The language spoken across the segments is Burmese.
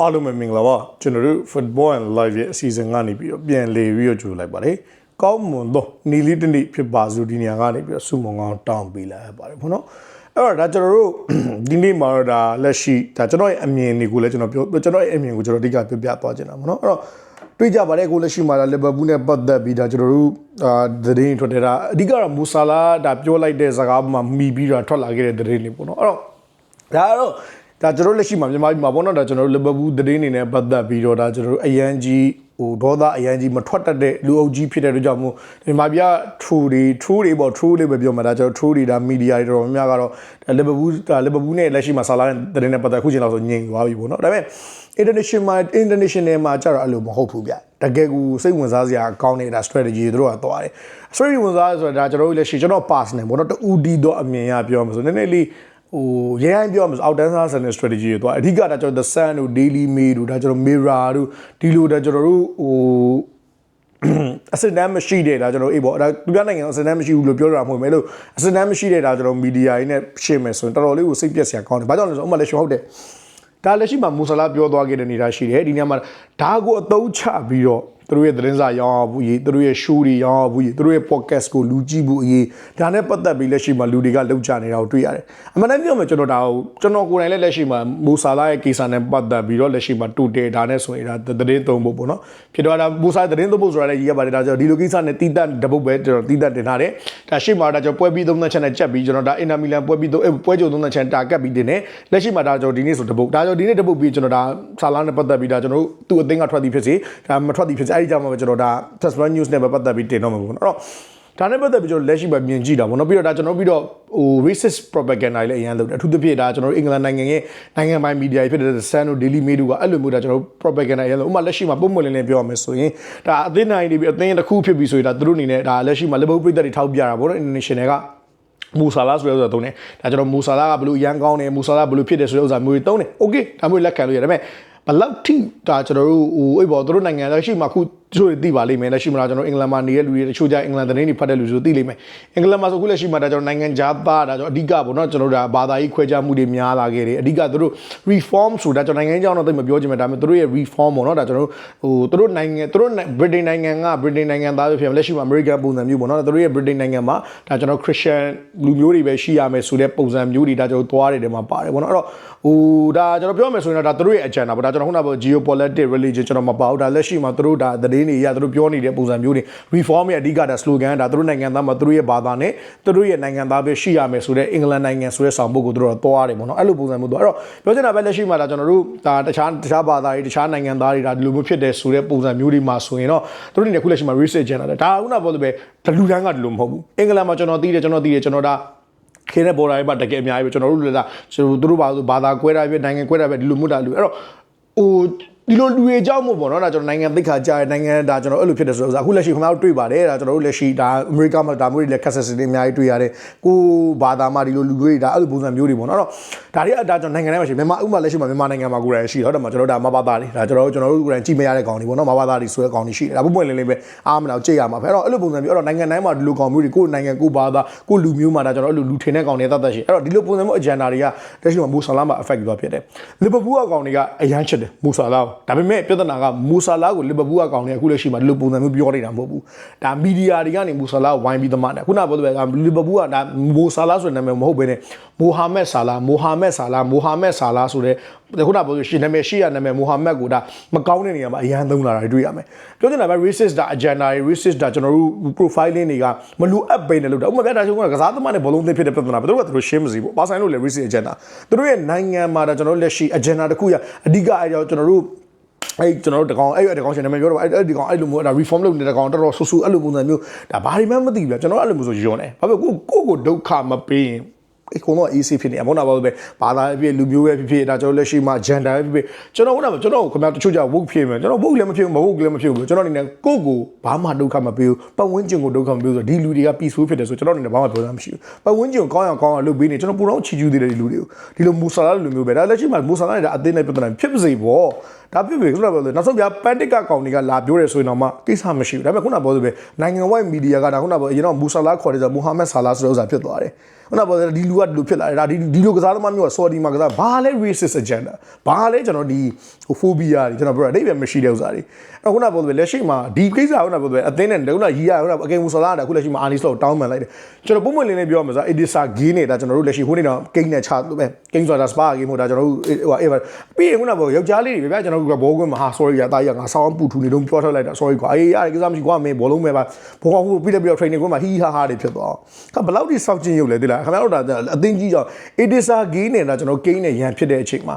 အားလုံးပဲမင်္ဂလာပါကျွန်တော်တို့ Football and Live ရဲ့အစီအစဉ်ကနေပြီးတော့ပြန်လေပြီးတော့ကြိုလိုက်ပါတယ်ကောင်းမွန်သောနီလီတနေ့ဖြစ်ပါစို့ဒီနေရာကနေပြီးတော့စုမုံကောင်းတောင်းပေးလိုက်ပါတယ်ဘောနော်အဲ့တော့ဒါကျွန်တော်တို့ဒီနေ့မှာတော့ဒါလက်ရှိဒါကျွန်တော်ရဲ့အမြင်တွေကိုလည်းကျွန်တော်ပြောကျွန်တော်ရဲ့အမြင်ကိုကျွန်တော်အဓိကပြောပြသွားချင်တာဘောနော်အဲ့တော့တွေ့ကြပါတယ်ကိုလက်ရှိမှာလီဗာပူးနဲ့ပတ်သက်ပြီးဒါကျွန်တော်တို့အာသတင်းထွက်တဲ့ဒါအဓိကတော့မူဆာလာဒါပြောလိုက်တဲ့စကားမှာမိပြီးတော့ထွက်လာခဲ့တဲ့သတင်းတွေပေါ့နော်အဲ့တော့ဒါကတော့ ဒါကျွန်တော်လက်ရှိမှာမြန်မာပြည်မှာပေါ့နော်ဒါကျွန်တော်တို့လီဗာပူးသတင်းနေနဲ့ပတ်သက်ပြီးတော့ဒါကျွန်တော်တို့အရန်ကြီးဟိုဒေါသအရန်ကြီးမထွက်တတ်တဲ့လူအုပ်ကြီးဖြစ်တဲ့အတွက်ကြောင့်မို့မြန်မာပြည်ကထူတွေထူတွေပေါ့ထူလေးပဲပြောမှာဒါကျွန်တော်ထူတွေဒါမီဒီယာတွေတော်တော်များများကတော့ဒါလီဗာပူးဒါလီဗာပူးနဲ့လက်ရှိမှာဆာလာတဲ့သတင်းနဲ့ပတ်သက်အခုချိန်လောက်ဆိုညင်သွားပြီပေါ့နော်ဒါပေမဲ့ international မှာ international မှာကျတော့အဲ့လိုမဟုတ်ဘူးဗျတကယ်ကိုစိတ်ဝင်စားစရာကောင်းနေတာ strategy တွေတို့ကသွားတယ် strategy ဝင်စားဆိုတာဒါကျွန်တော်တို့လက်ရှိကျွန်တော် pass နေပေါ့နော်တူဒီတော့အမြင်ရပြောမှာဆိုနည်းနည်းလေး ဟိုရဲရိုင်းပြောမှာဆိုအောက်တန်းစားဆန်တဲ့ strategy တွေသွားအဓိကဒါကျွန်တော် the sun တို့ daily mail တို့ဒါကျွန်တော် mirror တို့ဒီလိုဒါကျွန်တော်တို့ဟိုအစတမ်းမရှိတဲ့ဒါကျွန်တော်အေးပေါ့ဒါသူများနိုင်ငံအစတမ်းမရှိဘူးလို့ပြောတာမဟုတ်မယ်လို့အစတမ်းမရှိတဲ့ဒါကျွန်တော်မီဒီယာကြီးနဲ့ရှင်းမယ်ဆိုရင်တော်တော်လေးကိုစိတ်ပြက်စရာကောင်းတယ်။ဘာကြောင့်လဲဆိုတော့ဥပမာလက်ရှိဟုတ်တယ်။ဒါလက်ရှိမှာမူဆလာပြောသွားခဲ့တဲ့နေတာရှိတယ်ဒီနေရာမှာဒါကိုအသုံးချပြီးတော့ သူတို့ရဲ့သတင်းစာရောင်းအောင်ဘူးရေးသူတို့ရဲ့ show တွေရောင်းအောင်ဘူးရေးသူတို့ရဲ့ podcast ကိုလူကြည့်ဖို့အရေးဒါနဲ့ပတ်သက်ပြီးလက်ရှိမှာလူတွေကလောက်ကြနေတာကိုတွေ့ရတယ်။အမှန်တမ်းပြောမယ်ကျွန်တော်ဒါကိုကျွန်တော်ကိုယ်တိုင်လည်းလက်ရှိမှာမူဆာလာရဲ့ကိစ္စနဲ့ပတ်သက်ပြီးတော့လက်ရှိမှာတူတယ်ဒါနဲ့ဆိုရင်ဒါသတင်းသုံးဖို့ပေါ့နော်။ဖြစ်တော့ဒါမူဆာသတင်းသုံးဖို့ဆိုတာလည်းရည်ရပါတယ်ဒါကြောင့်ဒီလိုကိစ္စနဲ့တီးတန့်တပုတ်ပဲကျွန်တော်တီးတန့်တင်ထားတယ်။ဒါရှိမှာဒါကျွန်တော်ပွဲပြီးသုံးသက်ချက်နဲ့ကြက်ပြီးကျွန်တော်ဒါအင်တာမီလန်ပွဲပြီးသုံးပွဲကြုံသုံးသက်ချက်တာကပ်ပြီးတင်တယ်။လက်ရှိမှာဒါကျွန်တော်ဒီနေ့ဆိုတပုတ်ဒါကြောင့်ဒီနေ့တပုတ်ပြီးကျွန်တော်ဒါဆာလာနဲ့ပတ်သက်ပြီးဒါကျွန်တော်တို့သူ့အသင်းကထွက်သည်ဖြစ်စေဒါမထွက်သည်ဖြစ်စေအဲ့ဒီကြောင့်မှကျွန်တော်ဒါ Tasman News နဲ့ပဲပတ်သက်ပြီးတင်တော့မှာပေါ့နော်အဲ့တော့ဒါနဲ့ပတ်သက်ပြီးကျွန်တော်လက်ရှိပဲမြင်ကြည့်တာပေါ့နော်ပြီးတော့ဒါကျွန်တော်ပြီးတော့ဟို racist propaganda တွေလည်းအရင်လုပ်တယ်အထူးသဖြင့်ဒါကျွန်တော်တို့အင်္ဂလန်နိုင်ငံရဲ့နိုင်ငံပိုင်မီဒီယာဖြစ်တဲ့ Sun တို့ Daily Mail တို့ကအဲ့လိုမျိုးဒါကျွန်တော်တို့ propaganda အရင်လုပ်ဥပမာလက်ရှိမှာပုံမှန်လင်းလင်းပြောရမယ်ဆိုရင်ဒါအသင်းနိုင်နေပြီးအသင်းတစ်ခုဖြစ်ပြီးဆိုရင်ဒါသူတို့အနေနဲ့ဒါလက်ရှိမှာ Liverpool ပြည်သက်တွေထောက်ပြတာပေါ့နော် international ကမူဆာလာဆိုတဲ့ဥစ္စာသုံးတယ်ဒါကျွန်တော်မူဆာလာကဘလို့ရန်ကောင်းတယ်မူဆာလာဘလို့ဖြစ်တယ်ဆိုတဲ့ဥစ္စာမျိုးတွေသုံးတယ်โอเคဒါမျိုးလက်ခံလို့ရတယ်ဒါပေမဲ့ ဘလောက်ထိဒါကျွန်တော်တို့ဟိုအဲ့ပေါ်တို့နိုင်ငံလက်ရှိမှာခု တချို့သိပါလိမ့်မယ်လက်ရှိမှာကျွန်တော်အင်္ဂလန်မှာနေတဲ့လူတွေတချို့ကြအင်္ဂလန်သတင်းတွေဖတ်တဲ့လူတွေသိလိမ့်မယ်အင်္ဂလန်မှာဆိုခုလက်ရှိမှာဒါကျွန်တော်နိုင်ငံခြားသားဒါကျွန်တော်အဓိကပေါ့နော်ကျွန်တော်တို့ဒါဘာသာရေးခွဲခြားမှုတွေများလာခဲ့တယ်အဓိကတို့ reform ဆိုတာကျွန်တော်နိုင်ငံခြားတော့သိမပြောချင်မှာဒါပေမဲ့တို့ရဲ့ reform ပေါ့နော်ဒါကျွန်တော်ဟိုတို့နိုင်ငံတို့ Britain နိုင်ငံက Britain နိုင်ငံသားပဲဖြစ်လက်ရှိမှာ American ပုံစံမျိုးပေါ့နော်တို့ရဲ့ Britain နိုင်ငံမှာဒါကျွန်တော် Christian လူမျိုးတွေပဲရှိရမယ်ဆိုတဲ့ပုံစံမျိုးတွေဒါကျွန်တော်သွားတယ်တယ်မှာပါတယ်ပေါ့နော်အဲ့တော့ဟိုဒါကျွန်တော်ပြောမယ်ဆိုရင်တော့ဒါတို့ရဲ့ agenda ပေါ့ဒါကျွန်တော်ခုနကပြော geopolitics religion ကျွန်တော်မပါဘူးဒါလက်ရှိမှာတို့ဒါသတင်းတွေရတို့ပြောနေတဲ့ပုံစံမျိုးတွေ reform ရဲ့အဓိကဒါ slogan ဒါတို့နိုင်ငံသားမှာတို့ရဲ့ဘာသာနဲ့တို့ရဲ့နိုင်ငံသားပဲရှိရမယ်ဆိုတဲ့အင်္ဂလန်နိုင်ငံဆိုတဲ့ဆောင်ပုဒ်ကိုတို့တော့သွားတယ်ပေါ့နော်အဲ့လိုပုံစံမျိုးသွားအဲ့တော့ပြောချင်တာပဲလက်ရှိမှာဒါကျွန်တော်တို့ဒါတခြားတခြားဘာသာတွေတခြားနိုင်ငံသားတွေဒါဒီလိုမျိုးဖြစ်တဲ့ဆိုတဲ့ပုံစံမျိုးတွေမှာဆိုရင်တော့တို့တွေခုလက်ရှိမှာ research agenda ဒါခုနကပြောလို့ပဲလူတန်းကဒီလိုမဟုတ်ဘူးအင်္ဂလန်မှာကျွန်တော်သိတယ်ကျွန်တော်သိတယ်ကျွန်တော်ဒါခင်းတဲ့ပေါ်လာရေးမှာတကယ်အများကြီးပဲကျွန်တော်တို့လည်းဒါကျွန်တော်တို့ဘာလို့ဘာသာကွဲတာပဲနိုင်ငံကွဲတာပဲဒီလိုမျိုးတာလူအဲ့တော့ဟို ဒီလိုလူတွေအကြောင်းမို့ပေါ့နော်ဒါကျွန်တော်နိုင်ငံသိခါကြားနိုင်ငံဒါကျွန်တော်အဲ့လိုဖြစ်တယ်ဆိုတော့အခုလက်ရှိခင်ဗျားတို့တွေ့ပါတယ်ဒါကျွန်တော်တို့လက်ရှိဒါအမေရိကမှာဒါမျိုးတွေလက်ခက်ဆက်စစ်တွေအများကြီးတွေ့ရတယ်ကိုဘာသာမှဒီလိုလူတွေဒါအဲ့လိုပုံစံမျိုးတွေပေါ့နော်အဲ့တော့ဒါတွေကဒါကျွန်တော်နိုင်ငံထဲမှာရှိမြန်မာဥပမာလက်ရှိမှာမြန်မာနိုင်ငံမှာကိုယ်တိုင်ရှိတော့ဒါမှကျွန်တော်ဒါမဘာသာတွေဒါကျွန်တော်တို့ကျွန်တော်တို့ကိုယ်တိုင်ကြည့်မရတဲ့ကောင်တွေပေါ့နော်မဘာသာတွေဆိုတဲ့ကောင်တွေရှိတယ်ဒါပုံပွင့်လင်းလင်းပဲအားမနာကြည့်ရမှာပဲအဲ့တော့အဲ့လိုပုံစံမျိုးအဲ့တော့နိုင်ငံတိုင်းမှာဒီလိုကောင်မျိုးတွေကိုယ်နိုင်ငံကိုဘာသာကိုလူမျိုးမှာဒါကျွန်တော်အဲ့လိုလူထင်တဲ့ကောင်တွေတတ်တတ်ရှိအဲ့တော့ဒီလိုပုံစံမျိုးအဂျန်ဒါတွေကလက်ရှိမှာမူဆာလာမှာ affect သွားဖြစ်တယ်လီဗာပူးအကောင်တွေကအရန်ချစ်တယ်မူဆာလာကိုဒါပေမဲ့ပြဿနာကမူဆာလာကိုလီဗာပူးအကောင်တွေအခုလက်ရှိမှာဒီလိုပုံစံမျိုးပြောနေတာမဟုတ်ဘူးဒါမီဒီယာတွေကနေမူဆာလာကိုဝိုင်းပြီးသမားတယ်ခုနကပြောတဲ့လီဗာပူးကဒါမူဆာလာဆိုတဲ့နာမည်မဟုတ်ဘဲနဲ့မိုဟာမက်ဆာလာမိုဟာမက်ဆာလာမိုဟာမက်ဆာလာဆိုတဲ့ခုနကပြောလို့ရှိရင်နာမည်ရှိရနာမည်မိုဟာမက်ကိုဒါမကောင်းတဲ့နေရာမှာအရန်သုံးလာတာတွေ့ရမယ်ပြောချင်တာပဲ racist ဒါ agenda တွေ racist ဒါကျွန်တော်တို့ profiling တွေကမလူအပ်ပိနေလို့ဒါဥပမာပြတာချုံကကစားသမားနဲ့ဘောလုံးသင်းဖြစ်တဲ့ပြဿနာဘယ်သူကသူတို့ရှင်းမစီဘူးပါဆိုင်လို့လည်း racist agenda သူတို့ရဲ့နိုင်ငံမှာဒါကျွန်တော်တို့လက်ရှိ agenda တစ်ခုရအဓိကအဲကြောင့်ကျွန်တော်တို့ အဲ့ကျွန်တော်တို့တကောင်အဲ့တကောင်ရှင်နာမည်ပြောတော့အဲ့ဒီကောင်အဲ့လိုမျိုးဒါ reform လုပ်နေတဲ့ကောင်တော်တော်ဆူဆူအဲ့လိုပုံစံမျိုးဒါဘာတွေမှမသိဘူးဗျကျွန်တော်အဲ့လိုမျိုးဆိုယွန်းတယ်ဘာဖြစ်ကိုကိုကိုဒုက္ခမပေးရင်အကုန်လုံး easy ဖြစ်နေအမောနာပါပဲဘာသာဖြစ်လူမျိုးပဲဖြစ်ဖြစ်ဒါကျွန်တော်လက်ရှိမှာ gender ပဲဖြစ်ဖြစ်ကျွန်တော်ခုနကကျွန်တော်ခင်ဗျားတချို့ကြောင့် woke ဖြစ်မယ်ကျွန်တော် woke လည်းမဖြစ်ဘူးမ woke လည်းမဖြစ်ဘူးကျွန်တော်အနေနဲ့ကိုယ့်ကိုဘာမှဒုက္ခမပေးဘူးပတ်ဝန်းကျင်ကိုဒုက္ခမပေးဘူးဆိုတော့ဒီလူတွေက peaceful ဖြစ်တယ်ဆိုကျွန်တော်အနေနဲ့ဘာမှပြောတာမရှိဘူးပတ်ဝန်းကျင်ကိုကောင်းအောင်ကောင်းအောင်လုပ်ပေးနေကျွန်တော်ပူတော့ချီကျူးသေးတယ်ဒီလူတွေကိုဒီလိုမူဆာလာလူမျိုးပဲဒါလက်ရှိမှာမူဆာလာနေတာအသေးနဲ့ပြဿနာဖြစ်ပါစေပေါ့ ဒါဖြစ်ပြီခုနကပြောလို့နောက်ဆုံးပြပန်တစ်ကကောင်တွေကလာပြောတယ်ဆိုရင်တော့မှကိစ္စမရှိဘူးဒါပေမဲ့ခုနကပြောလို့ပဲနိုင်ငံဝိုင်းမီဒီယာကဒါခုနကပြောအရင်တော့မူဆာလာခေါ်တယ်ဆိုတော့မူဟာမက်ဆာလာဆိုတဲ့ဥစ္စာဖြစ်သွားတယ်ခုနကပြောတဲ့ဒီလူကဒီလိုဖြစ်လာတယ်ဒါဒီဒီလိုကစားသမားမျိုးက sorry မှာကစားဘာလဲ racist agenda ဘာလဲကျွန်တော်ဒီဟို phobia တွေကျွန်တော်ပြောတာအိဗယ်မရှိတဲ့ဥစ္စာတွေအဲ့ခုနကပြောတဲ့လက်ရှိမှာဒီကိစ္စကခုနကပြောတဲ့အသင်းနဲ့ခုနရီးရခုနအကင်မူဆလာတာခုလက်ရှိမှာအာနီစလို့တောင်းပန်လိုက်တယ်ကျွန်တော်ပုံမှန်လေးလေးပြောရမှာဆို Edisa Gain နေတာကျွန်တော်တို့လက်ရှိဟိုနေ့တော့ကိန်းနဲ့ချပဲကိန်းဆိုတာ spa game ဟိုဒါကျွန်တော်တို့ဟိုအေးပြီးရင်ခုနကပြောယောက်ျားလေးတွေဗျာကျွန်တော်တို့ဘောကွင်းမှာဟာ sorry ရတာရငါဆောင်းပူထူနေတော့ပြောထွက်လိုက်တာ sorry ကွာအေးရတယ်ကိစ္စမရှိကွာမင်းဘောလုံးမဲ့ပါဘောကောင်းဟိုပြီးလည်းပြီးတော့ training ကွင်းမှာဟီဟာဟာတွေဖြစ်သွားအောင်ခဘယ်လောက်ထိစောက်ချင်းရုပ်လဲသိလားခင်ဗျားတို့ဒါအသင်းကြီးကြောင့် Edisa Gain နေတာကျွန်တော်ကိန်းနဲ့ရန်ဖြစ်တဲ့အချိန်မှာ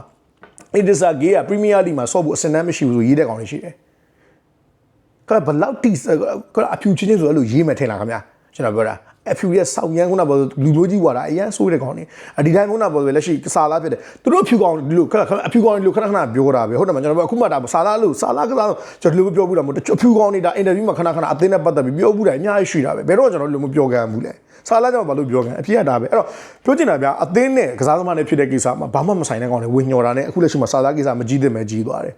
Edisa Gain က Premier League မှာဆော့ဖို့အစင်တမ်းမရှိဘူးဆိုရေးတဲ့ကောင်တွေရှိတယ်ကဘယ်လောက်တိကအဖြူချင်းချင်းဆိုအဲ့လိုရေးမယ်ထင်လားခင်ဗျာကျွန်တော်ပြောတာအဖြူရဲ့စောက်ရန်ခုနကလူမျိုးကြီးွာတာအရန်ဆိုးတဲ့ကောင်နေအဒီတိုင်းခုနကပြောလက်ရှိစာလားဖြစ်တယ်သူတို့အဖြူကောင်ဒီလိုခဏခဏအဖြူကောင်ဒီလိုခဏခဏပြောတာပဲဟုတ်တယ်မကျွန်တော်အခုမှဒါစာလားလို့စာလားကစားကျွန်တော်ဒီလိုပြောဘူးလားမဟုတ်အဖြူကောင်နေတာအင်တာဗျူးမှာခဏခဏအသင်းနဲ့ပတ်သက်ပြီးပြောဘူးတယ်အများကြီးရှိတာပဲဘယ်တော့ကျွန်တော်လိုမပြောကန်ဘူးလဲ စာလားကြောင့်ဘာလို့ပြောကန်အဖြစ်ရတာပဲအဲ့တော့ပြောချင်တာဗျာအသင်းနဲ့ကစားသမားနဲ့ဖြစ်တဲ့ကိစ္စမှာဘာမှမဆိုင်တဲ့ကောင်တွေဝင်းညော်တာနဲ့အခုလက်ရှိမှာစာလားကိစ္စမကြီးသင့်ပဲကြီးသွားတယ်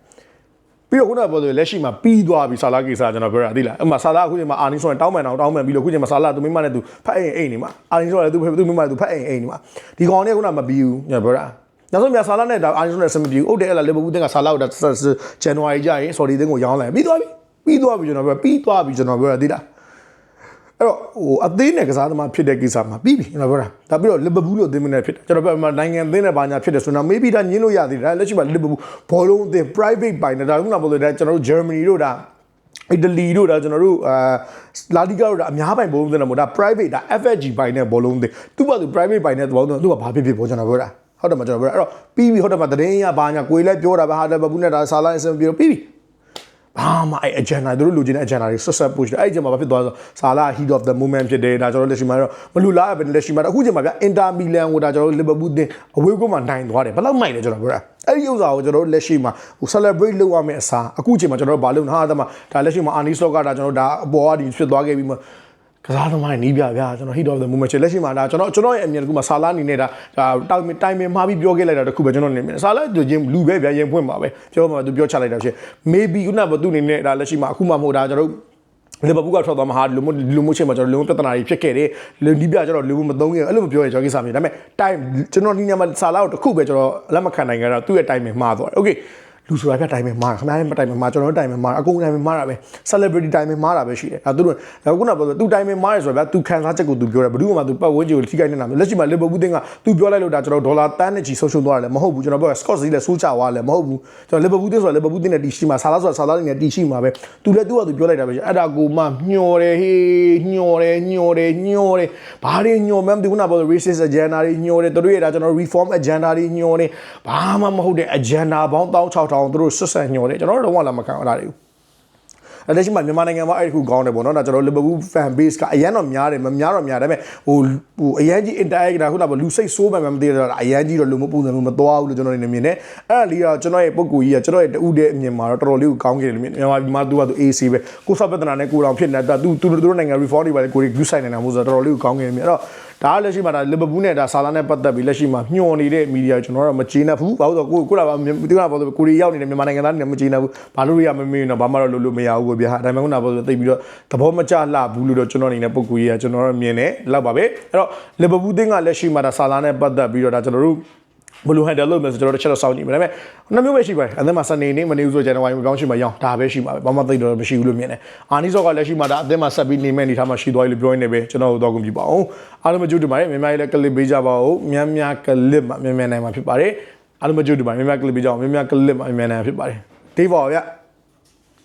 ပြီးတော့ခုနကပြောတယ်လက်ရှိမှာပြီးသွားပြီဆာလာကိစ္စကျွန်တော်ပြောတာသိလားအမှဆာလာအခုချိန်မှာအာနီဆိုရင်တောင်းပန်အောင်တောင်းပန်ပြီးတော့အခုချိန်မှာဆာလာသူမိမနဲ့သူဖတ်အိမ်အိမ်နေမှာအာနီဆိုလည်းသူသူမိမနဲ့သူဖတ်အိမ်အိမ်နေမှာဒီကောင်နဲ့ခုနမပြီးဘူးကျွန်တော်ပြောတာနောက်ဆုံးမြဆာလာနဲ့ဒါအာနီဆိုနဲ့ဆမပြီးဘူးဟုတ်တယ်အဲ့လားလီဗာပူးတင်းကဆာလာကိုဒါဇန်နဝါရီကျရင်ဆော်ဒီတင်းကိုရောင်းလိုက်ပြီးသွားပြီပြီးသွားပြီကျွန်တော်ပြောပြီးသွားပြီကျွန်တော်ပြောတာသိလား အဲ့တော့ဟိုအသင်းနဲ့ကစားသမားဖြစ်တဲ့ကိစ္စမှာပြီးပြီကျွန်တော်ပြောတာဒါပြီးတော့လီဗာပူးလို့အသင်းမနဲ့ဖြစ်တယ်ကျွန်တော်ပြောမှာနိုင်ငံအသင်းနဲ့ဘာညာဖြစ်တယ်ဆိုတော့ maybe ဒါညင်းလို့ရသေးတယ်ဒါလက်ရှိမှာလီဗာပူးဘောလုံးအသင်း private ပိုင်နေတာခုနကပြောလို့ဒါကျွန်တော်တို့ Germany တို့ဒါအီတလီတို့ဒါကျွန်တော်တို့အာလာလီဂါတို့ဒါအများပိုင်ဘောလုံးသင်းတယ်မို့ဒါ private ဒါ FSG ပိုင်တဲ့ဘောလုံးသင်းသူ့ဘာသူ private ပိုင်တဲ့ဘောလုံးသင်းသူကဘာဖြစ်ဖြစ်ဘောကျွန်တော်ပြောတာဟုတ်တယ်မကျွန်တော်ပြောတာအဲ့တော့ပြီးပြီဟုတ်တယ်မတရင်ရဘာညာကိုယ်လည်းပြောတာပဲဟာတယ်ဘဘူးနဲ့ဒါဆာလာအစင်ပြီးတော့ပြီးပြီ ဘာမှအဲ့ agenda သူတို့လူချင်းတဲ့ agenda တွေဆက်ဆက် push တယ်အဲ့ဒီချိန်မှာဘာဖြစ်သွားလဲဆိုဆာလာ heat of the moment ဖြစ်တယ်ဒါကျွန်တော်လက်ရှိမှာတော့မလူလားပဲလက်ရှိမှာတော့အခုချိန်မှာဗျအင်တာမီလန်ကိုဒါကျွန်တော်လီဗာပူးတင်အဝေးကွန်းမှာနိုင်သွားတယ်ဘယ်လောက်မိုက်လဲကျွန်တော်ပြောတာအဲ့ဒီဥစ္စာကိုကျွန်တော်လက်ရှိမှာဟို celebrate လုပ်ရမယ့်အစားအခုချိန်မှာကျွန်တော်ဘာလုပ်ဟာဒါမှဒါလက်ရှိမှာအာနီစလော့ကဒါကျွန်တော်ဒါအပေါ်ကဒီဖြစ်သွားခဲ့ပြီးမှ ကစားသမားတွေနီးပြဗျာကျွန်တော် hit of the moment ချက်လက်ရှိမှာဒါကျွန်တော်ကျွန်တော်ရဲ့အမြင်တခုမှာဆာလာအနေနဲ့ဒါဒါတိုင်တိုင်ပင်မှာပြီးပြောခဲ့လိုက်တာတခုပဲကျွန်တော်နေမြင်ဆာလာသူချင်းလူပဲဗျာရင်ဖွင့်ပါပဲပြောမှာသူပြောချလိုက်တာဖြစ် maybe ခုနကသူအနေနဲ့ဒါလက်ရှိမှာအခုမှမဟုတ်ဒါကျွန်တော်လီဗာပူးကထွက်သွားမှာဟာလူမျိုးလူမျိုးချင်းမှာကျွန်တော်လူမျိုးပြဿနာတွေဖြစ်ခဲ့တယ်လူနီးပြကျွန်တော်လူမျိုးမသုံးခဲ့အဲ့လိုမပြောရင်ကျွန်တော်ကိစ္စမျိုးဒါပေမဲ့ time ကျွန်တော်ဒီညမှာဆာလာကိုတစ်ခုပဲကျွန်တော်လက်မခံနိုင်ကြတော့သူ့ရဲ့ time မှားသွားတယ် okay လူဆိုတာပြတိုင်းမှာမာခင်ဗျားရဲ့တိုင်းမှာမာကျွန်တော်တို့တိုင်းမှာမာအကုန်တိုင်းမှာမာတာပဲ celebrity တိုင်းမှာမာတာပဲရှိတယ်ဒါသူတို့ဒါခုနကပြောသူတိုင်းမှာမာတယ်ဆိုတော့ဗျာသူခံစားချက်ကိုသူပြောတယ်ဘယ်သူမှသူပတ်ဝန်းကျင်ကိုထိခိုက်နေတာလက်ရှိမှာ Liverpool တင်းကသူပြောလိုက်လို့ဒါကျွန်တော်ဒေါ်လာတန်းနဲ့ချီဆုံးရှုံးသွားတယ်လည်းမဟုတ်ဘူးကျွန်တော်ပြော Scott စီးလည်းဆိုးချသွားတယ်လည်းမဟုတ်ဘူးကျွန်တော် Liverpool တင်းဆိုတော့ Liverpool တင်းနဲ့တီရှိမှာဆာလာဆိုတာဆာလာနဲ့တီရှိမှာပဲသူလည်းသူကသူပြောလိုက်တာပဲအဲ့ဒါကိုမှညှော်တယ်ဟေးညှော်တယ်ညှော်တယ်ညှော်တယ်ဘာတွေညှော်မှန်းဒီခုနကပြော racist agenda တွေညှော်တယ်တို့ရဲ့ဒါကျွန်တော် reform agenda တွေညှော်တယ်ဘာမှမဟုတ်တဲ့ agenda ပေါင်း16000သူတို့ဆွဆက်ညှော်တယ်ကျွန်တော်တို့တော့လာမခံရတာတွေကိုအဲ့လက်ရှိမှာမြန်မာနိုင်ငံမှာအဲ့ဒီခုကောင်းတယ်ပေါ့နော်ဒါကျွန်တော် Liverpool fan base ကအရန်တော့များတယ်မများတော့များဒါပေမဲ့ဟိုဟိုအရန်ကြီး interact တာခုနကလူစိတ်ဆိုးမှမှမသိတော့အရန်ကြီးတော့လူမပုံစံမျိုးမသွားဘူးလို့ကျွန်တော်နေမြင်တယ်အဲ့ဒါလေးကကျွန်တော်ရဲ့ပုံကူကြီးကကျွန်တော်ရဲ့တူတဲ့အမြင်မှာတော့တော်တော်လေးကိုကောင်းခဲ့တယ်လို့မြင်မြန်မာပြည်မှာသူကသူ AC ပဲကိုစပဒနာနဲ့ကိုတော်ဖြစ်နေတာသူသူတို့နိုင်ငံ reform တွေပါလေကိုရီ view site နေတာမို့ဆိုတော့တော်တော်လေးကိုကောင်းခဲ့တယ်မြင်အဲ့တော့ဒါလက်ရှိမှာဒါလီဗာပူးနဲ့ဒါဆာလာနဲ့ပတ်သက်ပြီးလက်ရှိမှာညှော်နေတဲ့မီဒီယာကျွန်တော်တို့မကျေနပ်ဘူးဘာလို့ဆိုတော့ကိုကိုလာပါဒီကဘာလို့ကိုရီရောက်နေတဲ့မြန်မာနိုင်ငံသားတွေမကျေနပ်ဘူးဘာလို့ရမမေးတော့ဘာမှတော့လုပ်လို့မရဘူးကိုဗျာဒါပေမဲ့ခုနကဘာလို့သိပြီးတော့သဘောမကျလှဘူးလို့တော့ကျွန်တော်အနေနဲ့ပုံကူကြီးကကျွန်တော်တို့မြင်တယ်လောက်ပါပဲအဲ့တော့လီဗာပူးတင်းကလက်ရှိမှာဒါဆာလာနဲ့ပတ်သက်ပြီးတော့ဒါကျွန်တော်တို့ ဘလူးဟန်တယ်လို့မျိုးဆိုကျွန်တော်တို့ချက်တော့စောင့်ကြည့်မယ်ဒါပေမဲ့နှစ်မျိုးပဲရှိပါတယ်အသက်မှာစနေနေ့မနေဘူးဆိုဇန်နဝါရီမှာပြောင်းရှိမှာရောင်းဒါပဲရှိမှာပဲဘာမှသိတော့မရှိဘူးလို့မြင်တယ်အာနီဆော့ကလက်ရှိမှာဒါအသက်မှာဆက်ပြီးနေမဲ့အနေထားမှာရှိသွားပြီလို့ပြောနေပဲကျွန်တော်တို့တော့ကုန်ပြပါအောင်အားလုံးမကြည့်တူပါတယ်မြန်မာရေးလည်းကလစ်ပေးကြပါဦးမြန်မြန်ကလစ်မှာမြန်မြန်နိုင်မှာဖြစ်ပါတယ်အားလုံးမကြည့်တူပါတယ်မြန်မြန်ကလစ်ပေးကြအောင်မြန်မြန်ကလစ်မှာမြန်မြန်နိုင်မှာဖြစ်ပါတယ်ဒေးပါဗျ